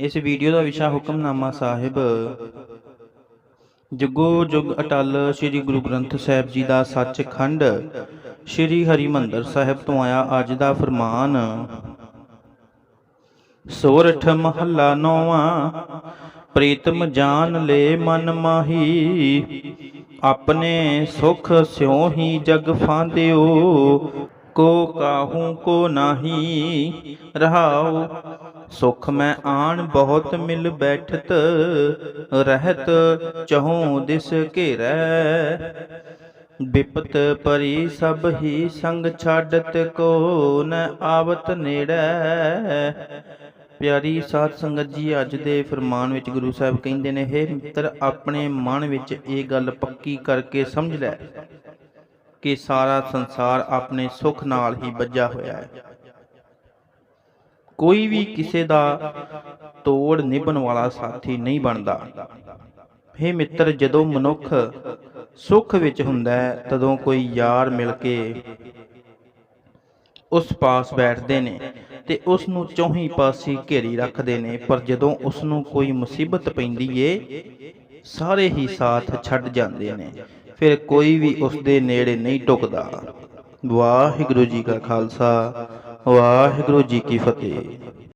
ਇਸ ਵੀਡੀਓ ਦਾ ਵਿਸ਼ਾ ਹੁਕਮਨਾਮਾ ਸਾਹਿਬ। ਜੁਗੋ ਜੁਗ ਅਟਲ ਸ੍ਰੀ ਗੁਰੂ ਗ੍ਰੰਥ ਸਾਹਿਬ ਜੀ ਦਾ ਸੱਚਖੰਡ ਸ੍ਰੀ ਹਰਿਮੰਦਰ ਸਾਹਿਬ ਤੋਂ ਆਇਆ ਅੱਜ ਦਾ ਫਰਮਾਨ। ਸੋਰਠ ਮਹੱਲਾ ਨੌਵਾਂ, ਪ੍ਰੀਤਮ ਜਾਨ ਲੈ ਮਨ ਮਾਹੀ, ਆਪਣੇ ਸੁਖ ਸਿਉ ਹੀ ਜਗ ਫਾਂਦਿਓ ਕੋ ਕਾਹੂ ਕੋ ਨਾਹੀ ਰਹਾਉ, ਸੁਖ ਮੈਂ ਆਣ ਬਹੁਤ ਮਿਲ ਬੈਠਤ, ਰਹਿਤ ਚਹੂ ਦਿਸ ਘੇਰੈ। ਬਿਪਤ ਪਰੀ ਸਭ ਹੀ ਸੰਗ ਛਾਡਤ, ਕੋ ਨ ਆਵਤ ਨੇੜੈ। ਪਿਆਰੀ ਸਾਧ ਸੰਗਤ ਜੀ, ਅੱਜ ਦੇ ਫਰਮਾਨ ਵਿੱਚ ਗੁਰੂ ਸਾਹਿਬ ਕਹਿੰਦੇ ਨੇ, ਹੇ ਮਿੱਤਰ, ਆਪਣੇ ਮਨ ਵਿੱਚ ਇਹ ਗੱਲ ਪੱਕੀ ਕਰਕੇ ਸਮਝ ਲੈ। ਕਿ ਸਾਰਾ ਸੰਸਾਰ ਆਪਣੇ ਸੁੱਖ ਨਾਲ ਹੀ ਬੱਝਾ ਹੋਇਆ ਹੈ। ਕੋਈ ਵੀ ਕਿਸੇ ਦਾ ਤੋੜ ਨਿਭਣ ਵਾਲਾ ਸਾਥੀ ਨਹੀਂ ਬਣਦਾ। ਹੇ ਮਿੱਤਰ, ਜਦੋਂ ਮਨੁੱਖ ਸੁਖ ਵਿੱਚ ਹੁੰਦਾ ਹੈ, ਤਦੋਂ ਕੋਈ ਯਾਰ ਮਿਲ ਕੇ ਉਸ ਪਾਸ ਬੈਠਦੇ ਨੇ ਤੇ ਉਸ ਨੂੰ ਚੌਹੀ ਪਾਸੇ ਘੇਰੀ ਰੱਖਦੇ ਨੇ। ਪਰ ਜਦੋਂ ਉਸ ਨੂੰ ਕੋਈ ਮੁਸੀਬਤ ਪੈਂਦੀ ਏ, ਸਾਰੇ ਹੀ ਸਾਥ ਛੱਡ ਜਾਂਦੇ ਨੇ। ਫਿਰ ਕੋਈ ਵੀ ਉਸ ਦੇ ਨੇੜੇ ਨਹੀਂ ਟੁਕਦਾ। ਵਾਹਿਗੁਰੂ ਜੀ ਕਾ ਖਾਲਸਾ, ਵਾਹਿਗੁਰੂ ਜੀ ਕੀ ਫਤਿਹ।